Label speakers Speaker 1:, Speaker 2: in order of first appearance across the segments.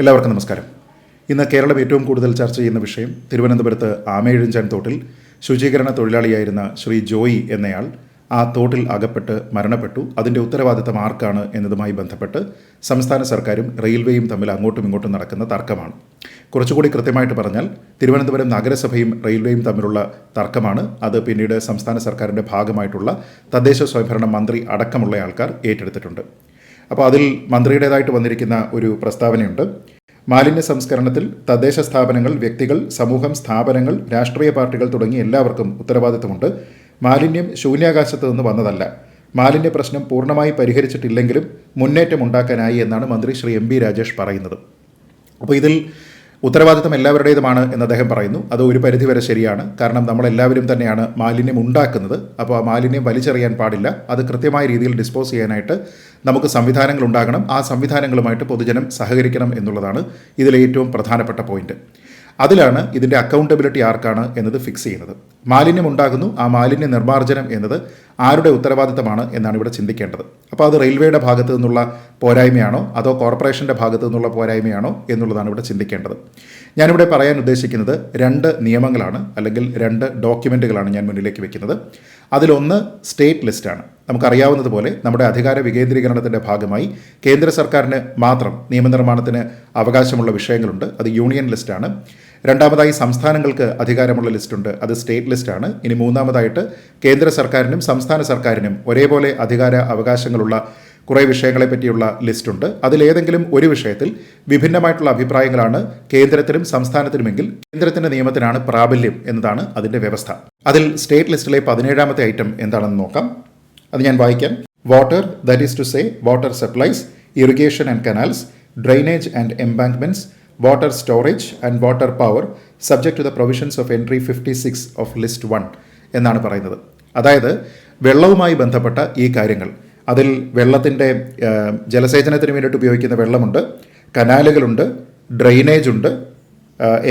Speaker 1: എല്ലാവർക്കും നമസ്കാരം. ഇന്ന് കേരളം ഏറ്റവും കൂടുതൽ ചർച്ച ചെയ്യുന്ന വിഷയം തിരുവനന്തപുരത്ത് ആമയിഴഞ്ചാൻ തോട്ടിൽ ശുചീകരണ തൊഴിലാളിയായിരുന്ന ശ്രീ ജോയി എന്നയാൾ ആ തോട്ടിൽ അകപ്പെട്ട് മരണപ്പെട്ടു. അതിന്റെ ഉത്തരവാദിത്തം ആർക്കാണ് എന്നതുമായി ബന്ധപ്പെട്ട് സംസ്ഥാന സർക്കാരും റെയിൽവേയും തമ്മിൽ അങ്ങോട്ടും ഇങ്ങോട്ടും നടക്കുന്ന തർക്കമാണ്. കുറച്ചുകൂടി കൃത്യമായിട്ട് പറഞ്ഞാൽ തിരുവനന്തപുരം നഗരസഭയും റെയിൽവേയും തമ്മിലുള്ള തർക്കമാണ്. അത് പിന്നീട് സംസ്ഥാന സർക്കാരിന്റെ ഭാഗമായിട്ടുള്ള തദ്ദേശ സ്വയംഭരണ മന്ത്രി അടക്കമുള്ള ആൾക്കാർ ഏറ്റെടുത്തിട്ടുണ്ട്. അപ്പോൾ അതിൽ മന്ത്രിയുടേതായിട്ട് വന്നിരിക്കുന്ന ഒരു പ്രസ്താവനയുണ്ട്. മാലിന്യ സംസ്കരണത്തിൽ തദ്ദേശ സ്ഥാപനങ്ങൾ വ്യക്തികൾ സമൂഹം സ്ഥാപനങ്ങൾ രാഷ്ട്രീയ പാർട്ടികൾ തുടങ്ങി എല്ലാവർക്കും ഉത്തരവാദിത്തമുണ്ട് മാലിന്യം ശൂന്യാകാശത്ത് നിന്ന് വന്നതല്ല. മാലിന്യ പ്രശ്നം പൂർണമായി പരിഹരിച്ചിട്ടില്ലെങ്കിലും മുന്നേറ്റം ഉണ്ടാക്കാനായി എന്നാണ് മന്ത്രി ശ്രീ എം ബി രാജേഷ് പറയുന്നത്. അപ്പോൾ ഇതിൽ ഉത്തരവാദിത്തം എല്ലാവരുടേതുമാണ് എന്ന് അദ്ദേഹം പറയുന്നു. അത് ഒരു പരിധിവരെ ശരിയാണ്. കാരണം നമ്മളെല്ലാവരും തന്നെയാണ് മാലിന്യം ഉണ്ടാക്കുന്നത്. അപ്പോൾ ആ മാലിന്യം വലിച്ചെറിയാൻ പാടില്ല. അത് കൃത്യമായ രീതിയിൽ ഡിസ്പോസ് ചെയ്യാനായിട്ട് നമുക്ക് സംവിധാനങ്ങൾ ഉണ്ടാകണം. ആ സംവിധാനങ്ങളുമായിട്ട് പൊതുജനം സഹകരിക്കണം എന്നുള്ളതാണ് ഇതിലെ ഏറ്റവും പ്രധാനപ്പെട്ട പോയിന്റ്. അതിലാണ് ഇതിന്റെ അക്കൗണ്ടബിലിറ്റി ആർക്കാണ് എന്നത് ഫിക്സ് ചെയ്യുന്നത്. മാലിന്യം ഉണ്ടാകുന്നു ആ മാലിന്യ നിർമ്മാർജനം എന്നത് ആരുടെ ഉത്തരവാദിത്തമാണ് എന്നാണ് ഇവിടെ ചിന്തിക്കേണ്ടത്. അപ്പോൾ അത് റെയിൽവേയുടെ ഭാഗത്തു നിന്നുള്ള പോരായ്മയാണോ അതോ കോർപ്പറേഷന്റെ ഭാഗത്തു നിന്നുള്ള പോരായ്മയാണോ എന്നുള്ളതാണ് ഇവിടെ ചിന്തിക്കേണ്ടത്. ഞാനിവിടെ പറയാൻ ഉദ്ദേശിക്കുന്നത് രണ്ട് നിയമങ്ങളാണ് അല്ലെങ്കിൽ രണ്ട് ഡോക്യുമെന്റുകളാണ് ഞാൻ മുന്നിലേക്ക് വെക്കുന്നത്. അതിലൊന്ന് സ്റ്റേറ്റ് ലിസ്റ്റാണ് നമുക്കറിയാവുന്നതുപോലെ നമ്മുടെ അധികാര വികേന്ദ്രീകരണത്തിന്റെ ഭാഗമായി കേന്ദ്ര സർക്കാരിന് മാത്രം നിയമനിർമ്മാണത്തിന് അവകാശമുള്ള വിഷയങ്ങളുണ്ട്. അത് യൂണിയൻ ലിസ്റ്റാണ് രണ്ടാമതായി സംസ്ഥാനങ്ങൾക്ക് അധികാരമുള്ള ലിസ്റ്റുണ്ട് അത് സ്റ്റേറ്റ് ലിസ്റ്റാണ് ഇനി മൂന്നാമതായിട്ട് കേന്ദ്ര സർക്കാരിനും സംസ്ഥാന സർക്കാരിനും ഒരേപോലെ അധികാര അവകാശങ്ങളുള്ള കുറേ വിഷയങ്ങളെ പറ്റിയുള്ള ലിസ്റ്റുണ്ട് അതിലേതെങ്കിലും ഒരു വിഷയത്തിൽ വിഭിന്നമായിട്ടുള്ള അഭിപ്രായങ്ങളാണ് കേന്ദ്രത്തിനും സംസ്ഥാനത്തിനുമെങ്കിൽ കേന്ദ്രത്തിന്റെ നിയമത്തിനാണ് പ്രാബല്യം എന്നതാണ് അതിന്റെ വ്യവസ്ഥ. അതിൽ സ്റ്റേറ്റ് ലിസ്റ്റിലെ പതിനേഴാമത്തെ ഐറ്റം എന്താണെന്ന് നോക്കാം. അത് ഞാൻ വായിക്കാം. Water that is to say water supplies irrigation and canals drainage and embankments water storage and water power subject to the provisions of entry fifty six of list one എന്നാണ് പറയുന്നത്. അതായത് വെള്ളവുമായി ബന്ധപ്പെട്ട ഈ കാര്യങ്ങൾ. അതിൽ വെള്ളത്തിന്റെ ജലസേചനത്തിന് വേണ്ടിയിട്ട് ഉപയോഗിക്കുന്ന വെള്ളമുണ്ട് കനാലുകളുണ്ട് ഡ്രെയിനേജ് ഉണ്ട്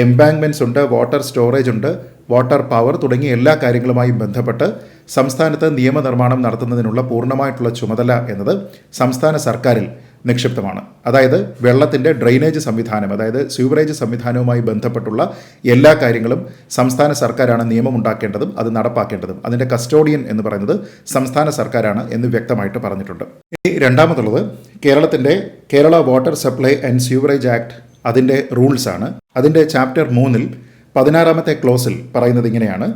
Speaker 1: എംബാങ്ക്മെന്റ്സ് ഉണ്ട് വാട്ടർ സ്റ്റോറേജ് ഉണ്ട് വാട്ടർ പവർ തുടങ്ങിയ എല്ലാ കാര്യങ്ങളുമായും ബന്ധപ്പെട്ട് സംസ്ഥാനത്ത് നിയമനിർമ്മാണം നടത്തുന്നതിനുള്ള പൂർണമായിട്ടുള്ള ചുമതല എന്നത് സംസ്ഥാന സർക്കാരിൽ നിക്ഷിപ്തമാണ്. അതായത് വെള്ളത്തിന്റെ ഡ്രെയിനേജ് സംവിധാനം അതായത് സ്യൂവറേജ് സംവിധാനവുമായി ബന്ധപ്പെട്ടുള്ള എല്ലാ കാര്യങ്ങളും സംസ്ഥാന സർക്കാരാണ് നിയമം ഉണ്ടാക്കേണ്ടതും അത് നടപ്പാക്കേണ്ടതും. അതിന്റെ കസ്റ്റോഡിയൻ എന്ന് പറയുന്നത് സംസ്ഥാന സർക്കാരാണ് എന്ന് വ്യക്തമായിട്ട് പറഞ്ഞിട്ടുണ്ട്. ഇനി രണ്ടാമതുള്ളത് കേരളത്തിന്റെ Kerala water supply and sewerage act അതിന്റെ റൂൾസാണ്. അതിന്റെ ചാപ്റ്റർ മൂന്നിൽ പതിനാറാമത്തെ ക്ലോസിൽ പറയുന്നത് ഇങ്ങനെയാണ്.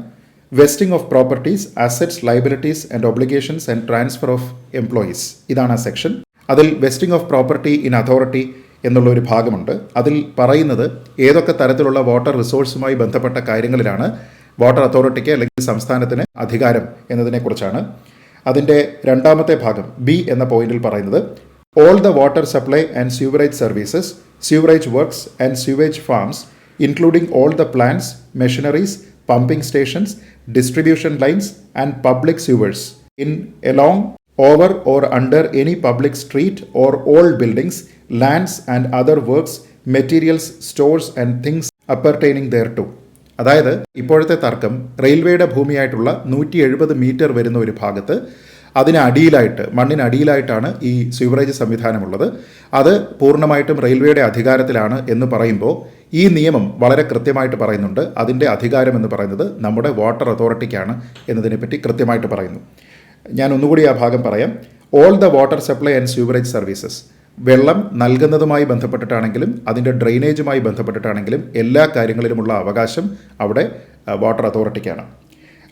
Speaker 1: Vesting of properties assets liabilities and obligations and transfer of employees ഇതാണ് ആ സെക്ഷൻ അതിൽ vesting of property in authority എന്നുള്ള ഒരു ഭാഗമുണ്ട്. അതിൽ പറയുന്നത് ഏതൊക്കെ തരത്തിലുള്ള വാട്ടർ റിസോഴ്സുമായി ബന്ധപ്പെട്ട കാര്യങ്ങളിലാണ് വാട്ടർ അതോറിറ്റിക്ക് അല്ലെങ്കിൽ സംസ്ഥാനത്തിന് അധികാരം എന്നതിനെക്കുറിച്ചാണ്. അതിന്റെ രണ്ടാമത്തെ ഭാഗം ബി എന്ന പോയിന്റിൽ പറയുന്നത് all the water supply and sewerage services sewerage works and sewage farms including all the plants machineries pumping stations distribution lines and public sewers in along over or under any public street or old buildings, lands and other works, materials, stores and things appertaining thereto. അതായത് ഇപ്പോഴത്തെ തർക്കം റെയിൽവേയുടെ ഭൂമിയായിട്ടുള്ള നൂറ്റി എഴുപത് metre വരുന്ന ഒരു ഭാഗത്ത് അതിന് മണ്ണിനടിയിലായിട്ടാണ് ഈ സ്യൂവറേജ് സംവിധാനമുള്ളത്. അത് പൂർണമായിട്ടും റെയിൽവേയുടെ അധികാരത്തിലാണ് എന്ന് പറയുമ്പോൾ ഈ നിയമം വളരെ കൃത്യമായിട്ട് പറയുന്നുണ്ട്. അതിന്റെ അധികാരം എന്ന് പറയുന്നത് നമ്മുടെ വാട്ടർ അതോറിറ്റിക്കാണ് എന്നതിനെപ്പറ്റി കൃത്യമായിട്ട് പറയുന്നു. ഞാൻ ഒന്നുകൂടി ആ ഭാഗം പറയാം. All the water supply and sewerage services വെള്ളം നൽകുന്നതുമായി ബന്ധപ്പെട്ടിട്ടാണെങ്കിലും അതിന്റെ ഡ്രെയിനേജുമായി ബന്ധപ്പെട്ടിട്ടാണെങ്കിലും എല്ലാ കാര്യങ്ങളിലുമുള്ള അവകാശം അവിടെ വാട്ടർ അതോറിറ്റിക്കാണ്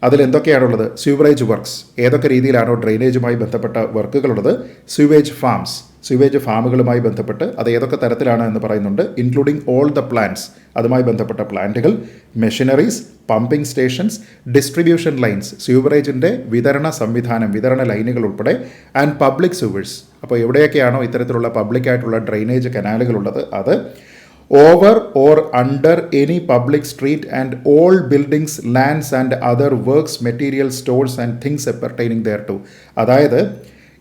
Speaker 1: അതിൽ എന്തൊക്കെയാണുള്ളത് സ്യൂവറേജ് വർക്ക്സ് ഏതൊക്കെ രീതിയിലാണോ ഡ്രെയിനേജുമായി ബന്ധപ്പെട്ട വർക്കുകളുള്ളത് സ്യൂവേജ് ഫാംസ് സ്യൂവേജ് ഫാമുകളുമായി ബന്ധപ്പെട്ട് അത് ഏതൊക്കെ തരത്തിലാണ് എന്ന് പറയുന്നുണ്ട്. ഇൻക്ലൂഡിംഗ് ഓൾ ദ പ്ലാന്റ്സ് അതുമായി ബന്ധപ്പെട്ട പ്ലാന്റുകൾ machineries pumping stations distribution lines സ്യൂവറേജിന്റെ വിതരണ സംവിധാനം വിതരണ ലൈനുകൾ ഉൾപ്പെടെ. ആൻഡ് പബ്ലിക് സ്യൂവേഴ്സ് അപ്പോൾ എവിടെയൊക്കെയാണോ ഇത്തരത്തിലുള്ള പബ്ലിക്കായിട്ടുള്ള ഡ്രെയിനേജ് കനാലുകളുള്ളത് അത് over or under any public street and all buildings lands and other works material stores and things appertaining thereto അതായത്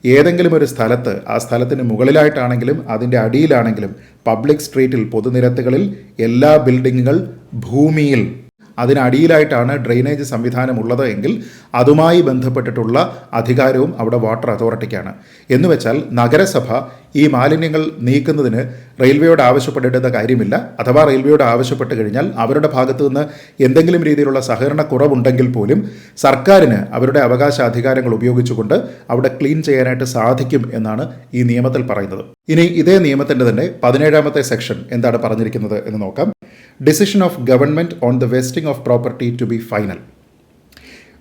Speaker 1: ഏതെങ്കിലും ഒരു സ്ഥലത്ത് ആ സ്ഥലത്തിന് മുകളിലായിട്ടാണെങ്കിലും അതിന്റെ അടിയിലാണെങ്കിലും പബ്ലിക് സ്ട്രീറ്റിൽ പൊതുനിരത്തുകളിൽ എല്ലാ ബിൽഡിങ്ങുകൾ ഭൂമിയിൽ അതിനടിയിലായിട്ടാണ് ഡ്രെയിനേജ് സംവിധാനം ഉള്ളത് എങ്കിൽ അതുമായി ബന്ധപ്പെട്ടിട്ടുള്ള അധികാരവും അവിടെ വാട്ടർ അതോറിറ്റിക്കാണ് എന്നുവെച്ചാൽ നഗരസഭ ഈ മാലിന്യങ്ങൾ നീക്കുന്നതിന് റെയിൽവേയോട് ആവശ്യപ്പെടേണ്ട കാര്യമില്ല. അഥവാ റെയിൽവേയോട് ആവശ്യപ്പെട്ട് കഴിഞ്ഞാൽ അവരുടെ ഭാഗത്തു നിന്ന് എന്തെങ്കിലും രീതിയിലുള്ള സഹകരണ കുറവുണ്ടെങ്കിൽ പോലും സർക്കാരിന് അവരുടെ അവകാശാധികാരങ്ങൾ ഉപയോഗിച്ചുകൊണ്ട് അവിടെ ക്ലീൻ ചെയ്യാനായിട്ട് സാധിക്കും എന്നാണ് ഈ നിയമത്തിൽ പറയുന്നത്. ഇനി ഇതേ നിയമത്തിന്റെ തന്നെ പതിനേഴാമത്തെ സെക്ഷൻ എന്താണ് പറഞ്ഞിരിക്കുന്നത് എന്ന് നോക്കാം. decision of government on the vesting of property to be final.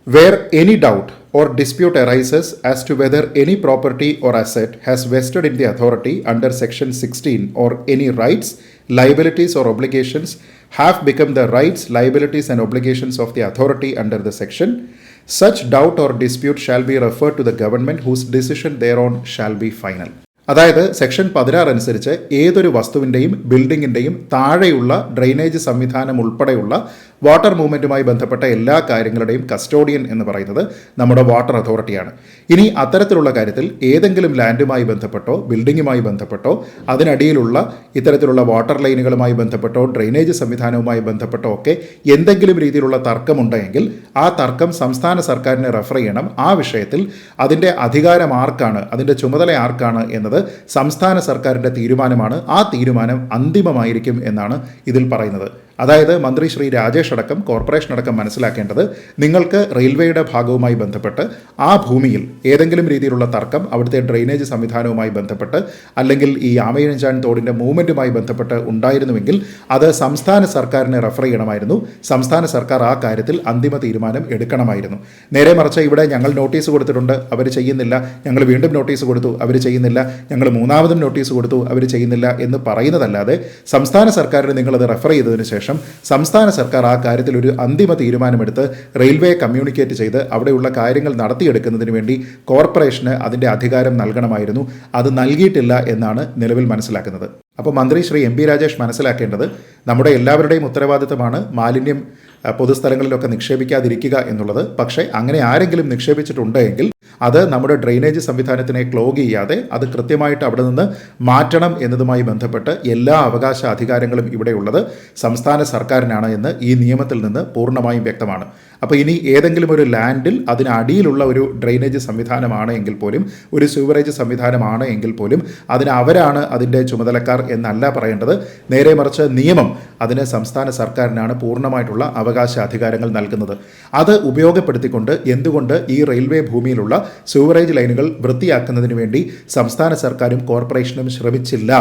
Speaker 1: Where any doubt or dispute arises as to whether any property or asset has vested in the authority under Section 16 or any rights, liabilities, or obligations have become the rights, liabilities, and obligations of the authority under the section, such doubt or dispute shall be referred to the government whose decision thereon shall be final. അതായത് section പതിനാറ് അനുസരിച്ച് ഏതൊരു വസ്തുവിന്റെയും ബിൽഡിങ്ങിന്റെയും താഴെയുള്ള drainage സംവിധാനം ഉൾപ്പെടെയുള്ള water മൂവ്മെന്റുമായി ബന്ധപ്പെട്ട എല്ലാ കാര്യങ്ങളുടെയും കസ്റ്റോഡിയൻ എന്ന് പറയുന്നത് നമ്മുടെ വാട്ടർ അതോറിറ്റിയാണ്. ഇനി അത്തരത്തിലുള്ള കാര്യത്തിൽ ഏതെങ്കിലും ലാൻഡുമായി ബന്ധപ്പെട്ടോ ബിൽഡിങ്ങുമായി ബന്ധപ്പെട്ടോ അതിനടിയിലുള്ള ഇത്തരത്തിലുള്ള വാട്ടർ ലൈനുകളുമായി ബന്ധപ്പെട്ടോ ഡ്രെയിനേജ് സംവിധാനവുമായി ബന്ധപ്പെട്ടോ ഒക്കെ എന്തെങ്കിലും രീതിയിലുള്ള തർക്കമുണ്ടെങ്കിൽ ആ തർക്കം സംസ്ഥാന സർക്കാരിനെ റെഫർ ചെയ്യണം. ആ വിഷയത്തിൽ അതിന്റെ അധികാരം ആർക്കാണ് അതിന്റെ ചുമതല ആർക്കാണ് എന്നത് സംസ്ഥാന സർക്കാരിന്റെ തീരുമാനമാണ്. ആ തീരുമാനം അന്തിമമായിരിക്കും എന്നാണ് ഇതിൽ പറയുന്നത്. അതായത് മന്ത്രി ശ്രീ രാജേഷ് അടക്കം കോർപ്പറേഷൻ അടക്കം മനസ്സിലാക്കേണ്ടത് നിങ്ങൾക്ക് റെയിൽവേയുടെ ഭാഗവുമായി ബന്ധപ്പെട്ട് ആ ഭൂമിയിൽ ഏതെങ്കിലും രീതിയിലുള്ള തർക്കം അവിടുത്തെ ഡ്രെയിനേജ് സംവിധാനവുമായി ബന്ധപ്പെട്ട് അല്ലെങ്കിൽ ഈ ആമയിഴഞ്ചാൻ തോടിന്റെ മൂവ്മെന്റുമായി ബന്ധപ്പെട്ട് ഉണ്ടായിരുന്നുവെങ്കിൽ അത് സംസ്ഥാന സർക്കാരിനെ റെഫർ ചെയ്യണമായിരുന്നു. സംസ്ഥാന സർക്കാർ ആ കാര്യത്തിൽ അന്തിമ തീരുമാനം എടുക്കണമായിരുന്നു. നേരെ മറിച്ച് ഇവിടെ ഞങ്ങൾ നോട്ടീസ് കൊടുത്തിട്ടുണ്ട്. അവർ ചെയ്യുന്നില്ല. ഞങ്ങൾ വീണ്ടും നോട്ടീസ് കൊടുത്തു. അവർ ചെയ്യുന്നില്ല. ഞങ്ങൾ മൂന്നാമതും നോട്ടീസ് കൊടുത്തു. അവർ ചെയ്യുന്നില്ല എന്ന് പറയുന്നതല്ലാതെ സംസ്ഥാന സർക്കാരിന് നിങ്ങളത് റെഫർ ചെയ്തതിന് ശേഷം സംസ്ഥാന സർക്കാർ ആ കാര്യത്തിൽ ഒരു അന്തിമ തീരുമാനമെടുത്ത് റെയിൽവേ കമ്മ്യൂണിക്കേറ്റ് ചെയ്ത് അവിടെയുള്ള കാര്യങ്ങൾ നടത്തിയെടുക്കുന്നതിന് വേണ്ടി കോർപ്പറേഷന് അതിന്റെ അധികാരം നൽകണമായിരുന്നു. അത് നൽകിയിട്ടില്ല എന്നാണ് നിലവിൽ മനസ്സിലാക്കുന്നത്. അപ്പോൾ മന്ത്രി ശ്രീ എം പി രാജേഷ് മനസ്സിലാക്കേണ്ടത് നമ്മുടെ എല്ലാവരുടെയും ഉത്തരവാദിത്തമാണ് മാലിന്യം പൊതുസ്ഥലങ്ങളിലൊക്കെ നിക്ഷേപിക്കാതിരിക്കുക എന്നുള്ളത്. പക്ഷേ അങ്ങനെ ആരെങ്കിലും നിക്ഷേപിച്ചിട്ടുണ്ടെങ്കിൽ അത് നമ്മുടെ ഡ്രെയിനേജ് സംവിധാനത്തിനെ ക്ലോഗ് ചെയ്യാതെ അത് കൃത്യമായിട്ട് അവിടെ നിന്ന് മാറ്റണം എന്നതുമായി ബന്ധപ്പെട്ട് എല്ലാ അവകാശ അധികാരങ്ങളും ഇവിടെയുള്ളത് സംസ്ഥാന സർക്കാരിനാണ് എന്ന് ഈ നിയമത്തിൽ നിന്ന് പൂർണമായും വ്യക്തമാണ്. അപ്പോൾ ഇനി ഏതെങ്കിലും ഒരു ലാൻഡിൽ അതിനടിയിലുള്ള ഒരു ഡ്രെയിനേജ് സംവിധാനമാണ് എങ്കിൽ പോലും ഒരു സ്യൂവറേജ് സംവിധാനമാണ് എങ്കിൽ പോലും അതിന് അവരാണ് അതിന്റെ ചുമതലക്കാർ എന്നല്ല പറയേണ്ടത്. നേരെ മറിച്ച് നിയമം അതിന് സംസ്ഥാന സർക്കാരിനാണ് പൂർണമായിട്ടുള്ള അവകാശ അധികാരങ്ങൾ നൽകുന്നത്. അത് ഉപയോഗപ്പെടുത്തിക്കൊണ്ട് എന്തുകൊണ്ട് ഈ റെയിൽവേ ഭൂമിയിലുള്ള സ്യൂവറേജ് ലൈനുകൾ വൃത്തിയാക്കുന്നതിന് വേണ്ടി സംസ്ഥാന സർക്കാരും കോർപ്പറേഷനും ശ്രമിച്ചില്ല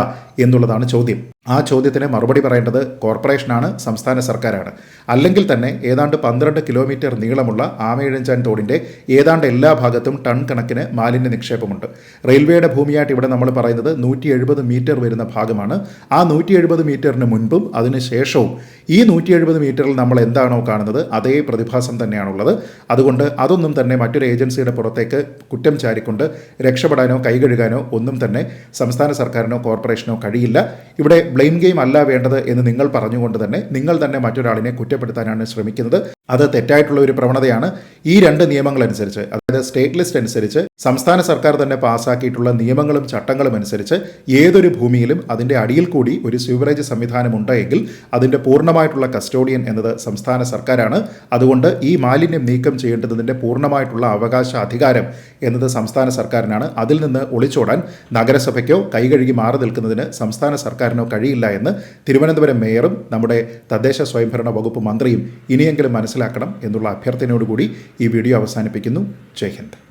Speaker 1: എന്നുള്ളതാണ് ചോദ്യം. ആ ചോദ്യത്തിന് മറുപടി പറയേണ്ടത് കോർപ്പറേഷനാണ് സംസ്ഥാന സർക്കാരാണ്. അല്ലെങ്കിൽ തന്നെ ഏതാണ്ട് പന്ത്രണ്ട് കിലോമീറ്റർ നീളമുള്ള ആമയിഴഞ്ചാൻ തോടിന്റെ ഏതാണ്ട് എല്ലാ ഭാഗത്തും ടൺ കണക്കിന് മാലിന്യ നിക്ഷേപമുണ്ട്. റെയിൽവേയുടെ ഭൂമിയായിട്ട് ഇവിടെ നമ്മൾ പറയുന്നത് നൂറ്റി എഴുപത് മീറ്റർ വരുന്ന ഭാഗമാണ്. ആ നൂറ്റി എഴുപത് മീറ്ററിന് മുൻപും അതിന് ശേഷവും ഈ നൂറ്റി എഴുപത് മീറ്ററിൽ നമ്മൾ എന്താണോ കാണുന്നത് അതേ പ്രതിഭാസം തന്നെയാണുള്ളത്. അതുകൊണ്ട് അതൊന്നും തന്നെ മറ്റൊരു ഏജൻസിയുടെ പുറത്തേക്ക് കുറ്റം ചാരിക്കൊണ്ട് രക്ഷപ്പെടാനോ കൈകഴുകാനോ ഒന്നും തന്നെ സംസ്ഥാന സർക്കാരിനോ കോർപ്പറേഷനോ കഴിയില്ല. ഇവിടെ ബ്ലെയിം ഗെയിം അല്ല വേണ്ടത് എന്ന് നിങ്ങൾ പറഞ്ഞുകൊണ്ട് തന്നെ നിങ്ങൾ തന്നെ മറ്റൊരാളിനെ കുറ്റപ്പെടുത്താനാണ് ശ്രമിക്കുന്നത്. അത് തെറ്റായിട്ടുള്ള ഒരു പ്രവണതയാണ് ഈ രണ്ട് നിയമങ്ങൾ അനുസരിച്ച് അതായത് സ്റ്റേറ്റ് ലിസ്റ്റ് അനുസരിച്ച് സംസ്ഥാന സർക്കാർ തന്നെ പാസ്സാക്കിയിട്ടുള്ള നിയമങ്ങളും ചട്ടങ്ങളും അനുസരിച്ച് ഏതൊരു ഭൂമിയിലും അതിന്റെ അടിയിൽ കൂടി ഒരു സ്യൂവറേജ് സംവിധാനം ഉണ്ടെങ്കിൽ അതിന്റെ പൂർണമായിട്ടുള്ള കസ്റ്റോഡിയൻ എന്നത് സംസ്ഥാന സർക്കാരാണ്. അതുകൊണ്ട് ഈ മാലിന്യം നീക്കം ചെയ്യേണ്ടതിന്റെ പൂർണമായിട്ടുള്ള അവകാശ അധികാരം എന്നത് സംസ്ഥാന സർക്കാരിനാണ്. അതിൽ നിന്ന് ഒളിച്ചോടാൻ നഗരസഭയ്ക്കോ കൈകഴുകി മാറി നിൽക്കുന്നതിന് സംസ്ഥാന സർക്കാരിനോ കഴിയില്ല എന്ന് തിരുവനന്തപുരം മേയറും നമ്മുടെ തദ്ദേശ സ്വയംഭരണ വകുപ്പ് മന്ത്രിയും ഇനിയെങ്കിലും മനസ്സിലാക്കണം എന്നുള്ള അഭ്യർത്ഥനയോടുകൂടി ഈ വീഡിയോ അവസാനിപ്പിക്കുന്നു. ജയ് ഹിന്ദ്.